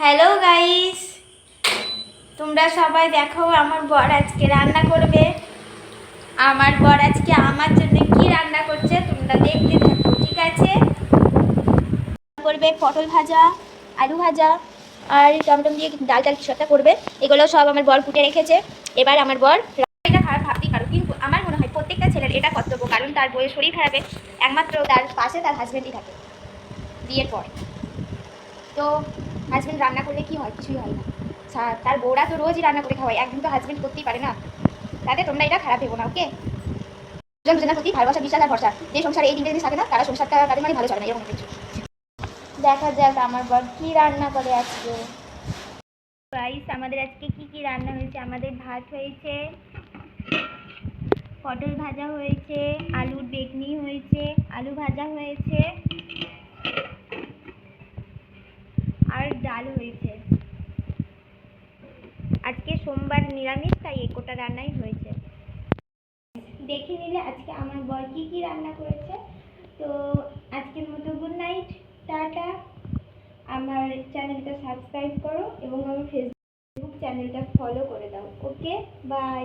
Hello guys তোমরা সবাই দেখো, আমার বর আজকে রান্না করবে। আমার বর আজকে আমার জন্য কি রান্না করছে, তোমরা দেখতে থাকো, ঠিক আছে? করবে পটল ভাজা, আলু ভাজা, আর টমটম দিয়ে ডাল টাল কিছু একটা করবে। এগুলো সব আমার বর ফুটে রেখেছে। এবার আমার বর এটা খারাপ ভাবতেই পারো, কিন্তু আমার মনে হয় প্রত্যেকটা ছেলের এটা কর্তব্য, কারণ তার বইয়ের শরীর খারাপে, একমাত্র তার পাশে তার হাজব্যান্ডই থাকে। বিয়ের পর। তো হাজব্যান্ড রান্না করলে কি হয়? কিছুই হয় না। তার বউরা তো রোজই রান্না করে খাওয়ায়। একদিন তো হাজব্যান্ড করতেই পারে না। তাতে তোমরা এটা খারাপ ভেবো না ওকে দুজন দুজনের প্রতি ভালোবাসা বিশ্বাস আর ভরসা। যে সংসারে এই তিনটে জিনিস থাকে না তারা সংসারটা তাদের মানে ভালো চলে না এরকম কিছু। দেখা যাক আমার বর কি রান্না করে আজকে। রাইস আমাদের আজকে কি কি রান্না হয়েছে? আমাদের ভাত হয়েছে পটল ভাজা হয়েছে আলুর বেগনি হয়েছে আলু ভাজা হয়েছে আর ডাল হয়েছে। আজকে সোমবার নিরামিষ, তাই এই কোটা রান্নাই হয়েছে। দেখে নিলে আজকে আমার বর কি কি রান্না করেছে। তো আজকের মতো গুড নাইট টাটা। আমার চ্যানেলটা সাবস্ক্রাইব করো এবং আমার ফেসবুক চ্যানেলটা ফলো করে দাও। Okay bye